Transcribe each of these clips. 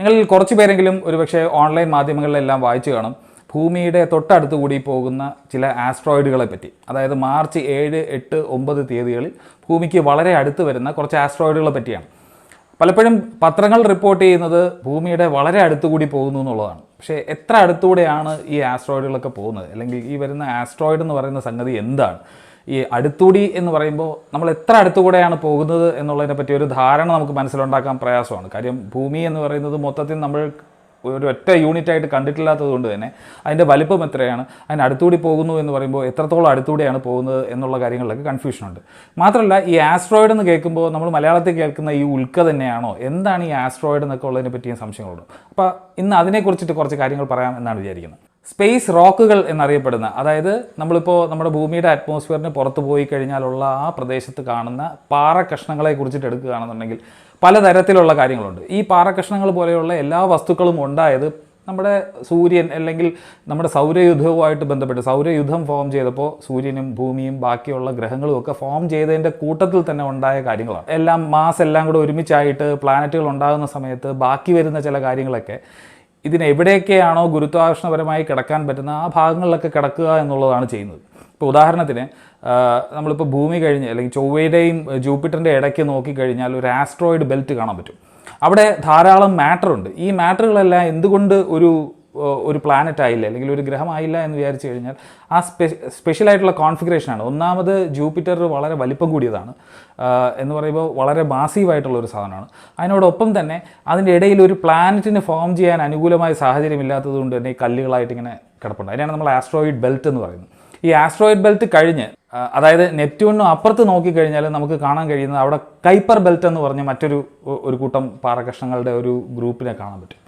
നിങ്ങളിൽ കുറച്ച് പേരെങ്കിലും ഒരുപക്ഷെ ഓൺലൈൻ മാധ്യമങ്ങളിലെല്ലാം വായിച്ചു കാണും. ഭൂമിയുടെ തൊട്ടടുത്ത് കൂടി പോകുന്ന ചില ആസ്ട്രോയിഡുകളെ പറ്റി. അതായത് മാർച്ച് ഏഴ് എട്ട് ഒമ്പത് തീയതികളിൽ ഭൂമിക്ക് വളരെ അടുത്ത് വരുന്ന കുറച്ച് ആസ്ട്രോയിഡുകളെ പറ്റിയാണ്. പലപ്പോഴും പത്രങ്ങൾ റിപ്പോർട്ട് ചെയ്യുന്നത് ഭൂമിയുടെ വളരെ അടുത്തുകൂടി പോകുന്നു എന്നുള്ളതാണ്. പക്ഷേ എത്ര അടുത്തുകൂടെയാണ് ഈ ആസ്ട്രോയിഡുകളൊക്കെ പോകുന്നത്? അല്ലെങ്കിൽ ഈ വരുന്ന ആസ്ട്രോയിഡ് എന്ന് പറയുന്ന സംഗതി എന്താണ്? ഈ അടുത്തൂടി എന്ന് പറയുമ്പോൾ നമ്മൾ എത്ര അടുത്തുകൂടെയാണ് പോകുന്നത് എന്നുള്ളതിനെ പറ്റി ഒരു ധാരണ നമുക്ക് മനസ്സിലുണ്ടാക്കാൻ പ്രയാസമാണ്. കാര്യം ഭൂമി എന്ന് പറയുന്നത് മൊത്തത്തിൽ നമ്മൾ ഒരു ഒറ്റ യൂണിറ്റ് ആയിട്ട് കണ്ടിട്ടില്ലാത്തത് കൊണ്ട് തന്നെ അതിന്റെ വലിപ്പം എത്രയാണ് അതിന് അടുത്തുകൂടി പോകുന്നു എന്ന് പറയുമ്പോൾ എത്രത്തോളം അടുത്തുകൂടെയാണ് പോകുന്നത് എന്നുള്ള കാര്യങ്ങളിലൊക്കെ കൺഫ്യൂഷനുണ്ട് മാത്രമല്ല ഈ ആസ്ട്രോയിഡ് എന്ന് കേൾക്കുമ്പോൾ നമ്മൾ മലയാളത്തിൽ കേൾക്കുന്ന ഈ ഉൽക്ക തന്നെയാണോ? എന്താണ് ഈ ആസ്ട്രോയിഡ് എന്നൊക്കെ ഉള്ളതിനെ പറ്റിയും സംശയങ്ങളുണ്ട്. അപ്പോൾ ഇന്ന് അതിനെക്കുറിച്ചിട്ട് കുറച്ച് കാര്യങ്ങൾ പറയാം എന്നാണ് വിചാരിക്കുന്നത്. സ്പേസ് റോക്കുകൾ എന്നറിയപ്പെടുന്ന അതായത് നമ്മളിപ്പോൾ നമ്മുടെ ഭൂമിയുടെ അറ്റ്മോസ്ഫിയറിന് പുറത്ത് പോയി കഴിഞ്ഞാലുള്ള ആ പ്രദേശത്ത് കാണുന്ന പാറ കഷ്ണങ്ങളെ കുറിച്ചിട്ട് എടുക്കുകയാണെന്നുണ്ടെങ്കിൽ പലതരത്തിലുള്ള കാര്യങ്ങളുണ്ട്. ഈ പാറ കഷ്ണങ്ങൾ പോലെയുള്ള എല്ലാ വസ്തുക്കളും ഉണ്ടായത് നമ്മുടെ സൂര്യൻ അല്ലെങ്കിൽ നമ്മുടെ സൗരയുദ്ധവുമായിട്ട് ബന്ധപ്പെട്ട് സൗരയുദ്ധം ഫോം ചെയ്തപ്പോൾ സൂര്യനും ഭൂമിയും ബാക്കിയുള്ള ഗ്രഹങ്ങളും ഒക്കെ ഫോം ചെയ്തതിന്റെ കൂട്ടത്തിൽ തന്നെ ഉണ്ടായ കാര്യങ്ങളാണ്. എല്ലാം മാസ് എല്ലാം കൂടെ ഒരുമിച്ചായിട്ട് പ്ലാനറ്റുകൾ ഉണ്ടാകുന്ന സമയത്ത് ബാക്കി വരുന്ന ചില കാര്യങ്ങളൊക്കെ ഇതിന് എവിടെയൊക്കെയാണോ ഗുരുത്വാകർഷണപരമായി കിടക്കാൻ പറ്റുന്ന ആ ഭാഗങ്ങളിലൊക്കെ കിടക്കുക എന്നുള്ളതാണ് ചെയ്യുന്നത്. ഇപ്പോൾ ഉദാഹരണത്തിന് നമ്മളിപ്പോൾ ഭൂമി കഴിഞ്ഞ് അല്ലെങ്കിൽ ചൊവ്വയുടെയും ജൂപ്പിറ്ററിന്റെ ഇടയ്ക്ക് നോക്കിക്കഴിഞ്ഞാൽ ഒരു ആസ്ട്രോയിഡ് ബെൽറ്റ് കാണാൻ പറ്റും. അവിടെ ധാരാളം മാറ്റർ ഉണ്ട് ഈ മാറ്ററുകളെല്ലാം എന്തുകൊണ്ട് ഒരു ഒരു പ്ലാനറ്റ് ആയില്ല അല്ലെങ്കിൽ ഒരു ഗ്രഹമായില്ല എന്ന് വിചാരിച്ചു കഴിഞ്ഞാൽ ആ സ്പെ സ്പെഷ്യലായിട്ടുള്ള കോൺഫിഗറേഷനാണ് ഒന്നാമത് ജൂപ്പിറ്റർ വളരെ വലിപ്പം കൂടിയതാണ്. എന്ന് പറയുമ്പോൾ വളരെ മാസീവായിട്ടുള്ള ഒരു സാധനമാണ്. അതിനോടൊപ്പം തന്നെ അതിന്റെ ഇടയിൽ ഒരു പ്ലാനറ്റിന് ഫോം ചെയ്യാൻ അനുകൂലമായ സാഹചര്യം ഇല്ലാത്തത് കൊണ്ട് തന്നെ ഈ കല്ലുകളായിട്ട് ഇങ്ങനെ കിടപ്പുണ്ട്. അതിനാണ് നമ്മൾ ആസ്ട്രോയിഡ് ബെൽറ്റ് എന്ന് പറയുന്നത്. ഈ ആസ്ട്രോയിഡ് ബെൽറ്റ് കഴിഞ്ഞ് അതായത് നെപ്റ്റ്യൂണിനും അപ്പുറത്ത് നോക്കിക്കഴിഞ്ഞാൽ നമുക്ക് കാണാൻ കഴിയുന്നത് അവിടെ കൈപ്പർ ബെൽറ്റ് എന്ന് പറഞ്ഞ മറ്റൊരു ഒരു കൂട്ടം പാറകഷ്ണങ്ങളുടെ ഒരു ഗ്രൂപ്പിനെ കാണാൻ പറ്റും.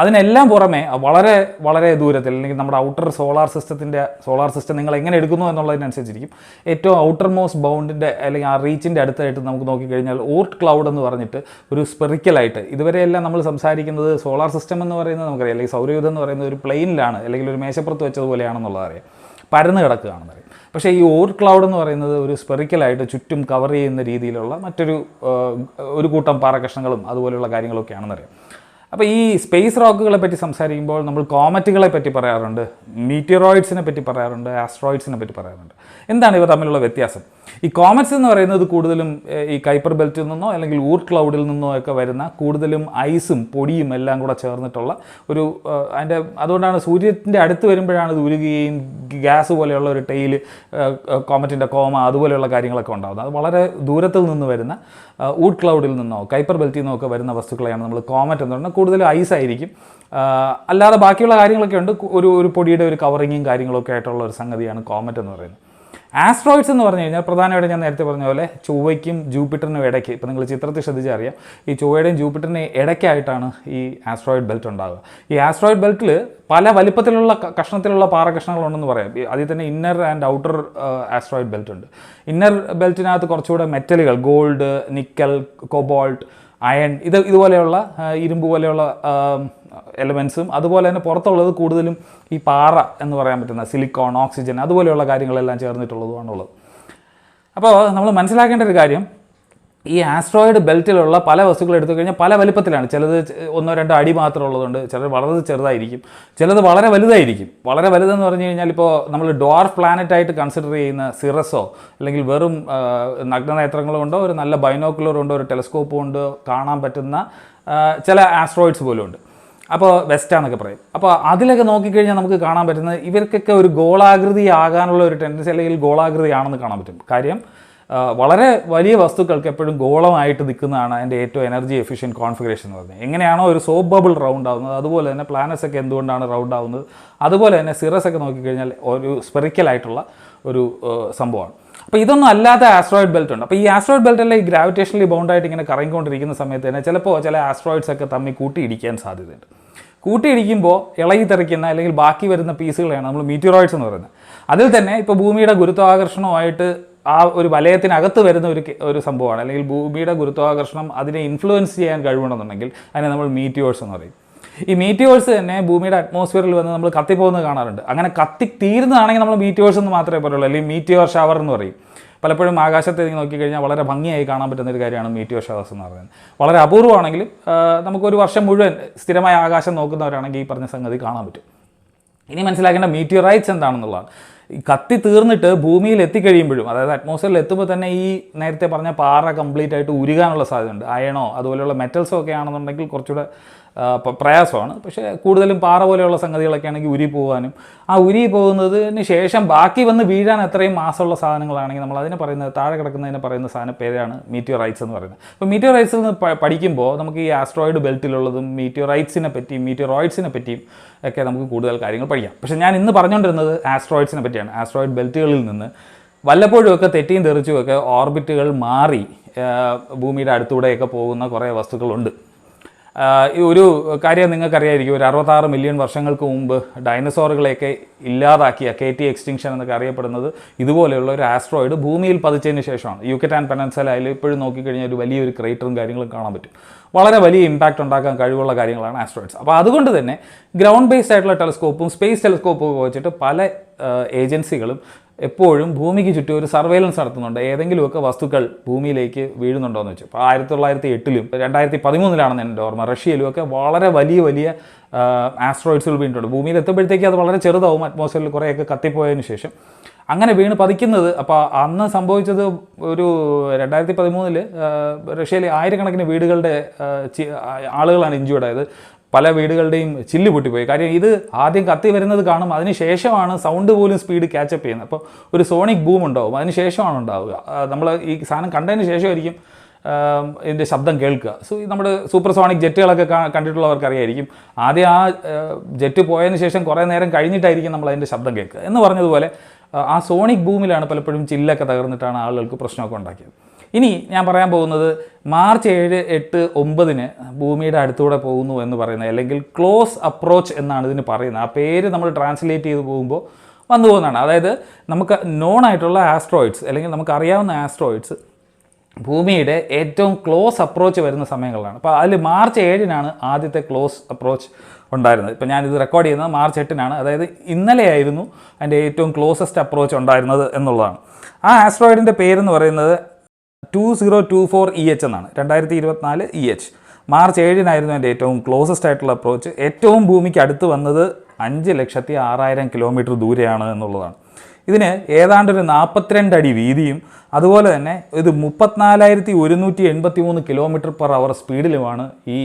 അതിനെല്ലാം പുറമെ വളരെ വളരെ ദൂരത്തിൽ അല്ലെങ്കിൽ നമ്മുടെ ഔട്ടർ സോളാർ സിസ്റ്റത്തിന്റെ സോളാർ സിസ്റ്റം നിങ്ങൾ എങ്ങനെ എടുക്കുന്നു എന്നുള്ളതിനനുസരിച്ചിരിക്കും. ഏറ്റവും ഔട്ടർ മോസ്റ്റ് ബൗണ്ടിന്റെ അല്ലെങ്കിൽ ആ റീച്ചിന്റെ അടുത്തായിട്ട് നമുക്ക് നോക്കിക്കഴിഞ്ഞാൽ ഓർട്ട് ക്ലൗഡ് എന്ന് പറഞ്ഞിട്ട് ഒരു സ്പെറിക്കലായിട്ട് ഇതുവരെയെല്ലാം നമ്മൾ സംസാരിക്കുന്നത് സോളാർ സിസ്റ്റം എന്ന് പറയുന്നത് നമുക്കറിയാം അല്ലെങ്കിൽ സൗരയുധം എന്ന് പറയുന്നത് ഒരു പ്ലെയിനിലാണ് അല്ലെങ്കിൽ ഒരു മേശപ്പുറത്ത് വെച്ചതുപോലെയാണെന്നുള്ളത് അറിയാം. പരന്ന് കിടക്കുകയാണെന്ന് പറയും പക്ഷേ ഈ ഓർ ക്ലൗഡ് എന്ന് പറയുന്നത് ഒരു സ്പെറിക്കലായിട്ട് ചുറ്റും കവർ ചെയ്യുന്ന രീതിയിലുള്ള മറ്റൊരു ഒരു കൂട്ടം പാറകഷ്ണങ്ങളും അതുപോലെയുള്ള കാര്യങ്ങളൊക്കെയാണെന്നറിയാം. അപ്പോൾ ഈ സ്പേസ് റോക്കുകളെ പറ്റി സംസാരിക്കുമ്പോൾ നമ്മൾ കോമറ്റുകളെ പറ്റി പറയാറുണ്ട് മീറ്റിയറോയിഡ്സിനെ പറ്റി പറയാറുണ്ട് ആസ്ട്രോയിഡ്സിനെ പറ്റി പറയാറുണ്ട്. എന്താണ് ഇവ തമ്മിലുള്ള വ്യത്യാസം? ഈ കോമറ്റ്സ് എന്ന് പറയുന്നത് കൂടുതലും ഈ കൈപ്പർ ബെൽറ്റിൽ നിന്നോ അല്ലെങ്കിൽ ഊർ ക്ലൗഡിൽ നിന്നോ ഒക്കെ വരുന്ന കൂടുതലും ഐസും പൊടിയും എല്ലാം കൂടെ ചേർന്നിട്ടുള്ള ഒരു അതിന്റെ അതുകൊണ്ടാണ് സൂര്യത്തിന്റെ അടുത്ത് വരുമ്പോഴാണ് ഇത് ഉരുകുകയും ഗ്യാസ് പോലെയുള്ള ഒരു ടെയിൽ കോമറ്റിന്റെ കോമ അതുപോലെയുള്ള കാര്യങ്ങളൊക്കെ ഉണ്ടാകുന്നത് അത് വളരെ ദൂരത്തിൽ നിന്ന് വരുന്ന ഊഡ് ക്ലൗഡിൽ നിന്നോ കൈപ്പർ ബെൽറ്റിൽ നിന്നോ ഒക്കെ വരുന്ന വസ്തുക്കളെയാണ് നമ്മൾ കോമറ്റ് എന്ന് പറഞ്ഞാൽ കൂടുതലും ഐസ് ആയിരിക്കും. അല്ലാതെ ബാക്കിയുള്ള കാര്യങ്ങളൊക്കെ ഉണ്ട്. ഒരു ഒരു പൊടിയുടെ ഒരു കവറിങ്ങും കാര്യങ്ങളൊക്കെ ആയിട്ടുള്ള ഒരു സംഗതിയാണ് കോമറ്റ് എന്ന് പറയുന്നത്. ആസ്ട്രോയിഡ്സ് എന്ന് പറഞ്ഞു കഴിഞ്ഞാൽ പ്രധാനമായിട്ടും ഞാൻ നേരത്തെ പറഞ്ഞ പോലെ ചൊവ്വയ്ക്കും ജൂപ്പിറ്ററിനും ഇടയ്ക്ക് ഇപ്പോൾ നിങ്ങൾ ചിത്രത്തിൽ ശ്രദ്ധിച്ചാൽ അറിയാം ഈ ചൊവ്വയുടെയും ജൂപ്പിറ്ററിനെ ഇടയ്ക്കായിട്ടാണ് ഈ ആസ്ട്രോയിഡ് ബെൽറ്റ് ഉണ്ടാകുക ഈ ആസ്ട്രോയിഡ് ബെൽറ്റിൽ പല വലിപ്പത്തിലുള്ള കഷ്ണത്തിലുള്ള പാറ കഷ്ണങ്ങളുണ്ടെന്ന് പറയാം അതിൽ തന്നെ inner and outer asteroid belt ഉണ്ട്. ഇന്നർ ബെൽറ്റിനകത്ത് കുറച്ചുകൂടെ മെറ്റലുകൾ ഗോൾഡ് നിക്കൽ കൊബോൾട്ട് അയൺ ഇത് ഇതുപോലെയുള്ള ഇരുമ്പ് പോലെയുള്ള എലമെൻസും അതുപോലെ തന്നെ പുറത്തുള്ളത് കൂടുതലും ഈ പാറ എന്ന് പറയാൻ പറ്റുന്ന സിലിക്കോൺ ഓക്സിജൻ അതുപോലെയുള്ള കാര്യങ്ങളെല്ലാം ചേർന്നിട്ടുള്ളതുമാണുള്ളത് അപ്പോൾ നമ്മൾ മനസ്സിലാക്കേണ്ട ഒരു കാര്യം ഈ ആസ്ട്രോയിഡ് ബെൽറ്റിലുള്ള പല വസ്തുക്കൾ എടുത്തു കഴിഞ്ഞാൽ പല വലിപ്പത്തിലാണ്. ചിലത് ഒന്നോ രണ്ടോ അടി മാത്രം ഉള്ളതുകൊണ്ട് ചിലത് വളരെ ചെറുതായിരിക്കും ചിലത് വളരെ വലുതായിരിക്കും. വളരെ വലുതെന്ന് പറഞ്ഞു കഴിഞ്ഞാൽ ഇപ്പോൾ നമ്മൾ ഡോർഫ് പ്ലാനറ്റ് ആയിട്ട് കൺസിഡർ ചെയ്യുന്ന സിറസോ അല്ലെങ്കിൽ വെറും നഗ്നനേത്രങ്ങളോ ഉണ്ടോ ഒരു നല്ല ബൈനോക്കുലർ കൊണ്ടോ ഒരു ടെലസ്കോപ്പ് കൊണ്ടോ കാണാൻ പറ്റുന്ന ചില ആസ്ട്രോയിഡ്സ് പോലും ഉണ്ട് അപ്പോൾ വെസ്റ്റാന്നൊക്കെ പറയും. അപ്പോൾ അതിലൊക്കെ നോക്കിക്കഴിഞ്ഞാൽ നമുക്ക് കാണാൻ പറ്റുന്നത് ഇവർക്കൊക്കെ ഒരു ഗോളാകൃതി ആകാനുള്ള ഒരു ടെൻഡൻസി അല്ലെങ്കിൽ ഗോളാകൃതിയാണെന്ന് കാണാൻ പറ്റും. കാര്യം വളരെ വലിയ വസ്തുക്കൾക്ക് എപ്പോഴും ഗോളമായിട്ട് നിൽക്കുന്നതാണ് അതിന്റെ ഏറ്റവും എനർജി എഫിഷ്യന്റ് കോൺഫിഗറേഷൻ എന്ന് പറയുന്നത്. എങ്ങനെയാണോ ഒരു സോപ്പ് ബബിൾ റൗണ്ട് ആവുന്നത് അതുപോലെ തന്നെ പ്ലാനറ്റ്സ് ഒക്കെ എന്തുകൊണ്ടാണ് റൗണ്ട് ആവുന്നത് അതുപോലെ തന്നെ സിറസ് ഒക്കെ നോക്കിക്കഴിഞ്ഞാൽ ഒരു സ്പെറിക്കലായിട്ടുള്ള ഒരു സംഭവമാണ്. അപ്പോൾ ഇതൊന്നും അല്ലാത്ത ആസ്ട്രോയിഡ് ബെൽറ്റ് ഉണ്ട്. അപ്പോൾ ഈ ആസ്ട്രോയിഡ് ബെൽറ്റിലെ ഈ ഗ്രാവിറ്റേഷണലി ബൗണ്ടായിട്ട് ഇങ്ങനെ കറങ്ങിക്കൊണ്ടിരിക്കുന്ന സമയത്ത് തന്നെ ചിലപ്പോൾ ചില ആസ്ട്രോയിഡ്സ് ഒക്കെ തമ്മിൽ കൂട്ടിയിടിക്കാൻ സാധ്യതയുണ്ട്. കൂട്ടിയിടിക്കുമ്പോൾ ഇളകി തെറിക്കുന്ന അല്ലെങ്കിൽ ബാക്കി വരുന്ന പീസുകളെയാണ് നമ്മൾ മീറ്റിയോറോയിഡ്സ് എന്ന് പറയുന്നത്. അതിൽ തന്നെ ഇപ്പോൾ ഭൂമിയുടെ ഗുരുത്വാകർഷണമായിട്ട് ആ ഒരു വലയത്തിനകത്ത് വരുന്ന ഒരു ഒരു സംഭവമാണ്. അല്ലെങ്കിൽ ഭൂമിയുടെ ഗുരുത്വാകർഷണം അതിനെ ഇൻഫ്ലുവൻസ് ചെയ്യാൻ കഴിവുണ്ടെന്നുണ്ടെങ്കിൽ അതിനെ നമ്മൾ മീറ്റിയോഴ്സ് എന്ന് പറയും. ഈ മീറ്റിയോഴ്സ് തന്നെ ഭൂമിയുടെ അറ്റ്മോസ്ഫിയറിൽ വന്ന് നമ്മൾ കത്തിപ്പോകുന്നത് കാണാറുണ്ട്. അങ്ങനെ കത്തി തീരുന്നതാണെങ്കിൽ നമ്മൾ മീറ്റിയോഴ്സ് എന്ന് മാത്രമേ പറയുള്ളൂ. അല്ലെങ്കിൽ മീറ്റിയോർ ഷവർ എന്ന് പറയും. പലപ്പോഴും ആകാശത്തെ നോക്കിക്കഴിഞ്ഞാൽ വളരെ ഭംഗിയായി കാണാൻ പറ്റുന്ന ഒരു കാര്യമാണ് മീറ്റിയോ ഷവേഴ്സ് എന്ന് പറയുന്നത്. വളരെ അപൂർവമാണെങ്കിലും നമുക്കൊരു വർഷം മുഴുവൻ സ്ഥിരമായ ആകാശം നോക്കുന്നവരാണെങ്കിൽ ഈ പറഞ്ഞ സംഗതി കാണാൻ പറ്റും. ഇനി മനസ്സിലാക്കേണ്ട മീറ്റിയോറൈറ്റ്സ് എന്താണെന്നുള്ളതാണ്. കത്തി തീർന്നിട്ട് ഭൂമിയിൽ എത്തിക്കഴിയുമ്പോഴും അതായത് അറ്റ്മോസ്ഫിയറിൽ എത്തുമ്പോൾ തന്നെ ഈ നേരത്തെ പറഞ്ഞ പാറ കംപ്ലീറ്റ് ആയിട്ട് ഉരുകാനുള്ള സാധ്യതയുണ്ട്. അയണോ അതുപോലെയുള്ള മെറ്റൽസോ ഒക്കെ ആണെന്നുണ്ടെങ്കിൽ കുറച്ചുകൂടെ പ്രയാസമാണ്. പക്ഷേ കൂടുതലും പാറ പോലെയുള്ള സംഗതികളൊക്കെ ആണെങ്കിൽ ഉരി പോകാനും ആ ഉരി പോകുന്നതിന് ശേഷം ബാക്കി വന്ന് വീഴാൻ എത്രയും മാസമുള്ള സാധനങ്ങളാണെങ്കിൽ നമ്മൾ അതിനെ പറയുന്നത് താഴെ കിടക്കുന്നതിനെ പറയുന്ന സാധന പേരാണ് മീറ്റിയോറൈറ്റ്സ് എന്ന് പറയുന്നത്. അപ്പോൾ മീറ്റിയോറൈറ്റ്സിൽ നിന്ന് പഠിക്കുമ്പോൾ നമുക്ക് ഈ ആസ്ട്രോയിഡ് ബെൽറ്റിലുള്ളതും മീറ്റിയോറൈറ്റ്സിനെ പറ്റിയും മീറ്റിയോറോയിഡ്സിനെ പറ്റിയും ഒക്കെ നമുക്ക് കൂടുതൽ കാര്യങ്ങൾ പഠിക്കാം. പക്ഷേ ഞാൻ ഇന്ന് പറഞ്ഞുകൊണ്ടിരുന്നത് ആസ്ട്രോയിഡ്സിനെ പറ്റിയാണ്. ആസ്ട്രോയിഡ് ബെൽറ്റുകളിൽ നിന്ന് വല്ലപ്പോഴും ഒക്കെ തെറ്റിയും തെറിച്ചുമൊക്കെ ഓർബിറ്റുകൾ മാറി ഭൂമിയുടെ അടുത്തൂടെയൊക്കെ പോകുന്ന കുറേ വസ്തുക്കളുണ്ട്. ഒരു കാര്യം നിങ്ങൾക്കറിയായിരിക്കും. ഒരു അറുപത്താറ് മില്യൺ വർഷങ്ങൾക്ക് മുമ്പ് ഡൈനസോറുകളെയൊക്കെ ഇല്ലാതാക്കിയ കെ ടി എക്സ്റ്റിങ്ഷൻ എന്നൊക്കെ അറിയപ്പെടുന്നത് ഇതുപോലെയുള്ള ഒരു ആസ്ട്രോയിഡ് ഭൂമിയിൽ പതിച്ചതിന് ശേഷമാണ്. യുക്കറ്റാൻ പെനൻസലയിൽ ഇപ്പോഴും നോക്കിക്കഴിഞ്ഞാൽ ഒരു വലിയൊരു ക്രേറ്ററും കാര്യങ്ങളും കാണാൻ പറ്റും. വളരെ വലിയ ഇമ്പാക്റ്റ് ഉണ്ടാക്കാൻ കഴിവുള്ള കാര്യങ്ങളാണ് ആസ്ട്രോയിഡ്സ് അപ്പോൾ അതുകൊണ്ട് തന്നെ ഗ്രൗണ്ട് ബേസ്ഡ് ആയിട്ടുള്ള ടെലസ്കോപ്പും സ്പേസ് ടെലസ്കോപ്പും വെച്ചിട്ട് പല ഏജൻസികളും എപ്പോഴും ഭൂമിക്ക് ചുറ്റും ഒരു സർവേലൻസ് നടത്തുന്നുണ്ട്. ഏതെങ്കിലുമൊക്കെ വസ്തുക്കൾ ഭൂമിയിലേക്ക് വീഴുന്നുണ്ടോ എന്ന് വെച്ചു. അപ്പോൾ ആയിരത്തി തൊള്ളായിരത്തി എട്ടിലും രണ്ടായിരത്തി പതിമൂന്നിലാണെന്ന് എന്റെ ഓർമ്മ. റഷ്യയിലും ഒക്കെ വളരെ വലിയ വലിയ ആസ്ട്രോയിഡ്സുകൾ വീണിട്ടുണ്ട്. ഭൂമിയിൽ എത്തുമ്പോഴത്തേക്ക് അത് വളരെ ചെറുതാവും. അറ്റ്മോസ്ഫിയറിൽ കുറേയൊക്കെ കത്തിപ്പോയതിന് ശേഷം അങ്ങനെ വീണ് പതിക്കുന്നത്. അപ്പോൾ അന്ന് സംഭവിച്ചത് ഒരു രണ്ടായിരത്തി പതിമൂന്നിൽ റഷ്യയിലെ ആയിരക്കണക്കിന് വീടുകളുടെ ആളുകളാണ് ഇഞ്ചുവേർഡ് ആയത്. പല വീടുകളുടെയും ചില്ല് പൊട്ടിപ്പോയി. കാര്യം ഇത് ആദ്യം കത്തി വരുന്നത് കാണും അതിന് ശേഷമാണ് സൗണ്ട് പോലും സ്പീഡ് ക്യാച്ചപ്പ് ചെയ്യുന്നത്. അപ്പോൾ ഒരു സോണിക് ബൂം ഉണ്ടാവും അതിന് ശേഷമാണ് ഉണ്ടാവുക നമ്മൾ ഈ സാധനം കണ്ടതിന് ശേഷമായിരിക്കും ഇതിന്റെ ശബ്ദം കേൾക്കുക. സോ നമ്മുടെ സൂപ്പർ സോണിക് ജെറ്റുകളൊക്കെ കണ്ടിട്ടുള്ളവർക്ക് അറിയായിരിക്കും ആദ്യം ആ ജെറ്റ് പോയതിന് ശേഷം കുറേ നേരം കഴിഞ്ഞിട്ടായിരിക്കും നമ്മൾ അതിന്റെ ശബ്ദം കേൾക്കുക. എന്ന് പറഞ്ഞതുപോലെ ആ സോണിക് ബൂമിലാണ് പലപ്പോഴും ചില്ലൊക്കെ തകർന്നിട്ടാണ് ആളുകൾക്ക് പ്രശ്നമൊക്കെ ഉണ്ടാക്കിയത്. ഇനി ഞാൻ പറയാൻ പോകുന്നത് മാർച്ച് ഏഴ് എട്ട് ഒമ്പതിന് ഭൂമിയുടെ അടുത്തൂടെ പോകുന്നു എന്ന് പറയുന്നത് അല്ലെങ്കിൽ ക്ലോസ് അപ്രോച്ച് എന്നാണ് ഇതിന് പറയുന്നത്. ആ പേര് നമ്മൾ ട്രാൻസ്ലേറ്റ് ചെയ്ത് പോകുമ്പോൾ വന്നു പോകുന്നതാണ്. അതായത് നമുക്ക് നോൺ ആയിട്ടുള്ള ആസ്ട്രോയിഡ്സ് അല്ലെങ്കിൽ നമുക്ക് അറിയാവുന്ന ആസ്ട്രോയിഡ്സ് ഭൂമിയുടെ ഏറ്റവും ക്ലോസ് അപ്രോച്ച് വരുന്ന സമയങ്ങളിലാണ്. അപ്പോൾ അതിൽ മാർച്ച് ഏഴിനാണ് ആദ്യത്തെ ക്ലോസ് അപ്രോച്ച് ഉണ്ടായിരുന്നത്. ഇപ്പോൾ ഞാനിത് റെക്കോർഡ് ചെയ്യുന്നത് മാർച്ച് എട്ടിനാണ്. അതായത് ഇന്നലെയായിരുന്നു അതിന്റെ ഏറ്റവും ക്ലോസസ്റ്റ് അപ്രോച്ച് ഉണ്ടായിരുന്നത് എന്നുള്ളതാണ്. ആ ആസ്ട്രോയിഡിന്റെ പേരെന്ന് പറയുന്നത് two zero two four E H എന്നാണ്. രണ്ടായിരത്തി ഇരുപത്തിനാല് ഇ എച്ച് മാർച്ച് ഏഴിനായിരുന്നു എന്റെ ഏറ്റവും ക്ലോസസ്റ്റ് ആയിട്ടുള്ള അപ്രോച്ച് ഏറ്റവും ഭൂമിക്ക് അടുത്ത് വന്നത് അഞ്ച് ലക്ഷത്തി ആറായിരം കിലോമീറ്റർ ദൂരെയാണ് എന്നുള്ളതാണ്. ഇതിന് ഏതാണ്ട് ഒരു നാൽപ്പത്തിരണ്ട് അടി വീതിയും അതുപോലെ തന്നെ ഇത് മുപ്പത്തിനാലായിരത്തി ഒരുന്നൂറ്റി എൺപത്തി മൂന്ന് കിലോമീറ്റർ പെർ അവർ സ്പീഡിലുമാണ് ഈ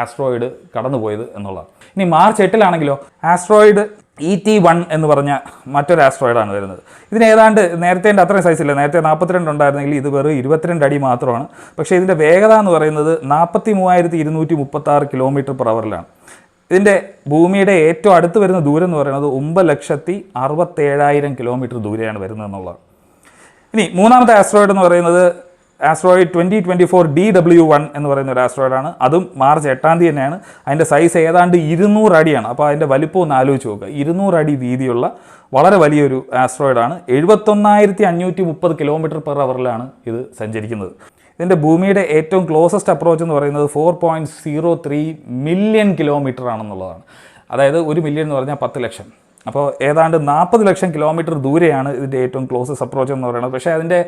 ആസ്ട്രോയിഡ് കടന്നുപോയത് എന്നുള്ളതാണ്. ഇനി മാർച്ച് എട്ടിലാണെങ്കിലോ ആസ്ട്രോയിഡ് ഇ ടി വൺ എന്ന് പറഞ്ഞ മറ്റൊരു ആസ്ട്രോയിഡാണ് വരുന്നത്. ഇതിന് ഏതാണ്ട് നേരത്തെ അത്രയും സൈസ് ഇല്ല. നേരത്തെ നാൽപ്പത്തിരണ്ട് ഉണ്ടായിരുന്നെങ്കിൽ ഇത് വെറും ഇരുപത്തിരണ്ട് അടി മാത്രമാണ്. പക്ഷേ ഇതിന്റെ വേഗത എന്ന് പറയുന്നത് നാൽപ്പത്തി മൂവായിരത്തി ഇരുന്നൂറ്റി മുപ്പത്തി ആറ് കിലോമീറ്റർ പെർ അവറിലാണ് ഇതിന്റെ ഭൂമിയുടെ ഏറ്റവും അടുത്ത് വരുന്ന ദൂരം എന്ന് പറയുന്നത് ഒമ്പത് ലക്ഷത്തി അറുപത്തേഴായിരം കിലോമീറ്റർ ദൂരെയാണ് വരുന്നത് എന്നുള്ളത് ഇനി മൂന്നാമത്തെ ആസ്ട്രോയിഡ് എന്ന് പറയുന്നത് asteroid twenty twenty four D W one എന്ന് പറയുന്ന ഒരു ആസ്ട്രോയിഡാണ് അതും മാർച്ച് എട്ടാം തീയതി തന്നെയാണ്. അതിന്റെ സൈസ് ഏതാണ്ട് ഇരുന്നൂറ് അടിയാണ്. അപ്പോൾ അതിന്റെ വലിപ്പം ഒന്ന് ആലോചിച്ച് നോക്കുക. ഇരുന്നൂറ് അടി വീതിയുള്ള വളരെ വലിയൊരു ആസ്ട്രോയിഡാണ് എഴുപത്തൊന്നായിരത്തി അഞ്ഞൂറ്റി മുപ്പത് കിലോമീറ്റർ പെർ അവറിലാണ് ഇത് സഞ്ചരിക്കുന്നത്. ഇതിന്റെ ഭൂമിയുടെ ഏറ്റവും ക്ലോസസ്റ്റ് അപ്രോച്ച് എന്ന് പറയുന്നത് four point zero three million kilometre ആണെന്നുള്ളതാണ്. അതായത് ഒരു മില്യൺ എന്ന് പറഞ്ഞാൽ പത്ത് ലക്ഷം. അപ്പോൾ ഏതാണ്ട് നാൽപ്പത് ലക്ഷം കിലോമീറ്റർ ദൂരെയാണ് ഇതിന്റെ ഏറ്റവും ക്ലോസസ് അപ്രോച്ച് എന്ന് പറയുന്നത്. പക്ഷേ അതിന്റെ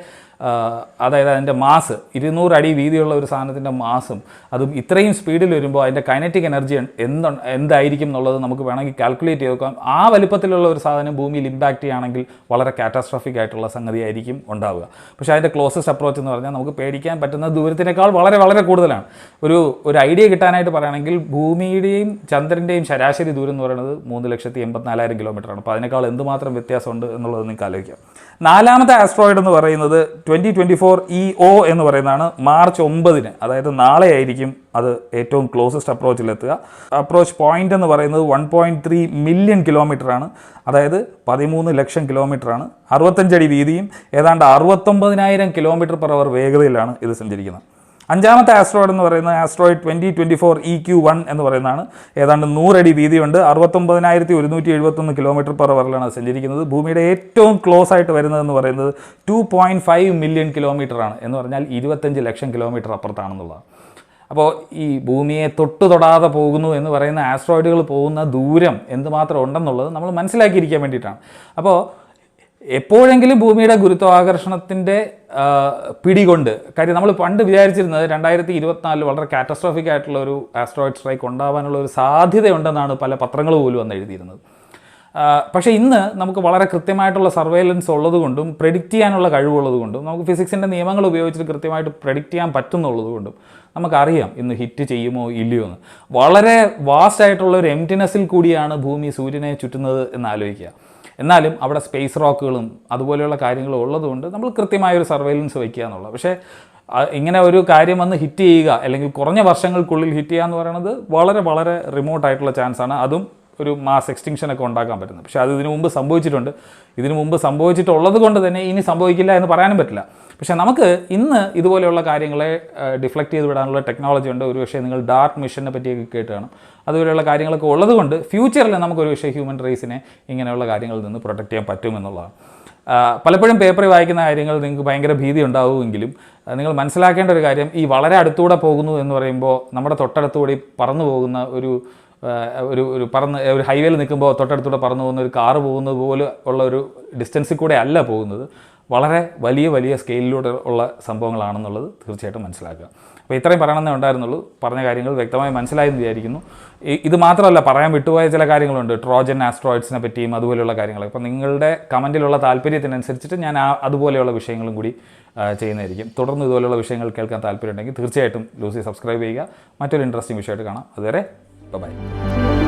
അതായത് അതിന്റെ മാസ് ഇരുന്നൂറ് അടി വീതിയുള്ള ഒരു സാധനത്തിന്റെ മാസും അതും ഇത്രയും സ്പീഡിൽ വരുമ്പോൾ അതിന്റെ കൈനറ്റിക് എനർജി എന്ത് എന്തായിരിക്കും എന്നുള്ളത് നമുക്ക് വേണമെങ്കിൽ കാൽക്കുലേറ്റ് ചെയ്ത് നോക്കാം. ആ വലിപ്പത്തിലുള്ള ഒരു സാധനം ഭൂമിയിൽ ഇമ്പാക്റ്റ് ചെയ്യുകയാണെങ്കിൽ വളരെ കാറ്റാസ്ട്രോഫിക് ആയിട്ടുള്ള സംഗതി ആയിരിക്കും ഉണ്ടാവുക. പക്ഷേ അതിന്റെ ക്ലോസസ്റ്റ് അപ്രോച്ച് എന്ന് പറഞ്ഞാൽ നമുക്ക് പേടിക്കാൻ പറ്റുന്ന ദൂരത്തിനേക്കാൾ വളരെ വളരെ കൂടുതലാണ്. ഒരു ഒരു ഐഡിയ കിട്ടാനായിട്ട് പറയുകയാണെങ്കിൽ ഭൂമിയുടെയും ചന്ദ്രന്റെയും ശരാശരി ദൂരം എന്ന് പറയുന്നത് മൂന്ന് ലക്ഷത്തി എൺപത്തിനാലായിരം കിലോമീറ്റർ ആണ്. അപ്പോൾ അതിനേക്കാൾ എന്തുമാത്രം വ്യത്യാസമുണ്ട് എന്നുള്ളത് നിങ്ങൾക്ക് ആലോചിക്കാം. നാലാമത്തെ ആസ്ട്രോയിഡ് എന്ന് പറയുന്നത് twenty twenty four E O എന്ന് പറയുന്നതാണ് മാർച്ച് ഒമ്പതിന്. അതായത് നാളെ ആയിരിക്കും അത് ഏറ്റവും ക്ലോസസ്റ്റ് അപ്രോച്ചിലെത്തുക അപ്രോച്ച് പോയിന്റ് എന്ന് പറയുന്നത് one point three million kilometre ആണ്. അതായത് പതിമൂന്ന് ലക്ഷം കിലോമീറ്റർ ആണ്. അറുപത്തഞ്ചടി വീതിയും ഏതാണ്ട് അറുപത്തൊമ്പതിനായിരം കിലോമീറ്റർ പെർ അവർ വേഗതയിലാണ് ഇത് സഞ്ചരിക്കുന്നത്. അഞ്ചാമത്തെ ആസ്ട്രോയിഡ് എന്ന് പറയുന്നത് asteroid twenty twenty four E Q one എന്ന് പറയുന്നതാണ്. ഏതാണ്ട് നൂറടി വീതിയുണ്ട്. അറുപത്തൊമ്പതിനായിരത്തി ഒരുന്നൂറ്റി എഴുപത്തൊന്ന് കിലോമീറ്റർ പെർ അവറിലാണ് അത് സഞ്ചരിക്കുന്നത്. ഭൂമിയുടെ ഏറ്റവും ക്ലോസ് ആയിട്ട് വരുന്നതെന്ന് പറയുന്നത് two point five million kilometre ആണ് എന്ന് പറഞ്ഞാൽ ഇരുപത്തഞ്ച് ലക്ഷം കിലോമീറ്റർ അപ്പുറത്താണെന്നുള്ളതാണ്. അപ്പോൾ ഈ ഭൂമിയെ തൊട്ടു തൊടാതെ പോകുന്നു എന്ന് പറയുന്ന ആസ്ട്രോയിഡുകൾ പോകുന്ന ദൂരം എന്തുമാത്രം ഉണ്ടെന്നുള്ളത് നമ്മൾ മനസ്സിലാക്കിയിരിക്കാൻ വേണ്ടിയിട്ടാണ്. അപ്പോൾ എപ്പോഴെങ്കിലും ഭൂമിയുടെ ഗുരുത്വാകർഷണത്തിന്റെ പിടികൊണ്ട് കാര്യം നമ്മൾ പണ്ട് വിചാരിച്ചിരുന്നത് രണ്ടായിരത്തി ഇരുപത്തിനാലിൽ വളരെ കാറ്റസ്ട്രോഫിക് ആയിട്ടുള്ള ഒരു ആസ്ട്രോയിഡ് സ്ട്രൈക്ക് ഉണ്ടാവാനുള്ള ഒരു സാധ്യതയുണ്ടെന്നാണ് പല പത്രങ്ങൾ പോലും അന്ന് എഴുതിയിരുന്നത്. പക്ഷേ ഇന്ന് നമുക്ക് വളരെ കൃത്യമായിട്ടുള്ള സർവേലൻസ് ഉള്ളതുകൊണ്ടും പ്രെഡിക്റ്റ് ചെയ്യാനുള്ള കഴിവുള്ളതുകൊണ്ടും നമുക്ക് ഫിസിക്സിന്റെ നിയമങ്ങൾ ഉപയോഗിച്ചിട്ട് കൃത്യമായിട്ട് പ്രെഡിക്റ്റ് ചെയ്യാൻ പറ്റുന്നുള്ളതുകൊണ്ടും നമുക്കറിയാം ഇന്ന് ഹിറ്റ് ചെയ്യുമോ ഇല്ലയോ എന്ന്. വളരെ വാസ്റ്റ് ആയിട്ടുള്ള ഒരു എംറ്റിനെസ്സിൽ കൂടിയാണ് ഭൂമി സൂര്യനെ ചുറ്റുന്നത് എന്ന് ആലോചിക്കുക. എന്നാലും അവിടെ സ്പേസ് റോക്കുകളും അതുപോലെയുള്ള കാര്യങ്ങളും ഉള്ളതുകൊണ്ട് നമ്മൾ കൃത്യമായ ഒരു സർവൈലൻസ് വയ്ക്കുക എന്നുള്ളത്. പക്ഷേ ഇങ്ങനെ ഒരു കാര്യം വന്ന് ഹിറ്റ് ചെയ്യുക അല്ലെങ്കിൽ കുറഞ്ഞ വർഷങ്ങൾക്കുള്ളിൽ ഹിറ്റ് ചെയ്യുക എന്ന് പറയുന്നത് വളരെ വളരെ റിമോട്ട് ആയിട്ടുള്ള ചാൻസാണ് അതും ഒരു മാസ് എക്സ്റ്റിങ്ഷൻ ഒക്കെ ഉണ്ടാക്കാൻ പറ്റുന്നത്. പക്ഷേ അത് ഇതിനു മുമ്പ് സംഭവിച്ചിട്ടുണ്ട്. ഇതിനു മുമ്പ് സംഭവിച്ചിട്ടുള്ളത് കൊണ്ട് തന്നെ ഇനി സംഭവിക്കില്ല എന്ന് പറയാനും പറ്റില്ല. പക്ഷേ നമുക്ക് ഇന്ന് ഇതുപോലെയുള്ള കാര്യങ്ങളെ ഡിഫ്ലക്റ്റ് ചെയ്ത് വിടാനുള്ള ടെക്നോളജി ഉണ്ട്. ഒരു പക്ഷേ നിങ്ങൾ ഡാർക്ക് മിഷനെ പറ്റിയൊക്കെ കേട്ട് കാണും അതുപോലെയുള്ള കാര്യങ്ങളൊക്കെ ഉള്ളതുകൊണ്ട് ഫ്യൂച്ചറിൽ നമുക്കൊരു പക്ഷേ ഹ്യൂമൻ റേസിനെ ഇങ്ങനെയുള്ള കാര്യങ്ങളിൽ നിന്ന് പ്രൊട്ടക്റ്റ് ചെയ്യാൻ പറ്റുമെന്നുള്ളതാണ് പലപ്പോഴും പേപ്പറിൽ വായിക്കുന്ന കാര്യങ്ങൾ നിങ്ങൾക്ക് ഭയങ്കര ഭീതി ഉണ്ടാവുമെങ്കിലും നിങ്ങൾ മനസ്സിലാക്കേണ്ട ഒരു കാര്യം ഈ വളരെ അടുത്തൂടെ പോകുന്നു എന്ന് പറയുമ്പോൾ നമ്മുടെ തൊട്ടടുത്തുകൂടി പറന്നു പോകുന്ന ഒരു ഒരു ഒരു പറന്ന് ഒരു ഹൈവേയിൽ നിൽക്കുമ്പോൾ തൊട്ടടുത്തൂടെ പറന്നു പോകുന്ന ഒരു കാറ് പോകുന്നത് പോലെ ഉള്ള ഒരു ഡിസ്റ്റൻസിൽ കൂടെ അല്ല പോകുന്നത്. വളരെ വലിയ വലിയ സ്കെയിലിലൂടെ ഉള്ള സംഭവങ്ങളാണെന്നുള്ളത് തീർച്ചയായിട്ടും മനസ്സിലാക്കുക. അപ്പോൾ ഇത്രയും പറയണമെന്നേ ഉണ്ടായിരുന്നുള്ളൂ. പറഞ്ഞ കാര്യങ്ങൾ വ്യക്തമായി മനസ്സിലായെന്ന് വിചാരിക്കുന്നു. ഇത് മാത്രമല്ല പറയാൻ വിട്ടുപോയ ചില കാര്യങ്ങളുണ്ട്. ട്രോജൻ ആസ്ട്രോയിഡ്സിനെ പറ്റിയും അതുപോലെയുള്ള കാര്യങ്ങൾ അപ്പോൾ നിങ്ങളുടെ കമന്റിലുള്ള താല്പര്യത്തിനനുസരിച്ചിട്ട് ഞാൻ അതുപോലെയുള്ള വിഷയങ്ങളും കൂടി ചെയ്യുന്നതായിരിക്കും. തുടർന്ന് ഇതുപോലെയുള്ള വിഷയങ്ങൾ കേൾക്കാൻ താല്പര്യമുണ്ടെങ്കിൽ തീർച്ചയായിട്ടും ലൂസി സബ്സ്ക്രൈബ് ചെയ്യുക. മറ്റൊരു ഇൻട്രസ്റ്റിംഗ് വിഷയമായിട്ട് കാണാം. അതുവരെ ബൈ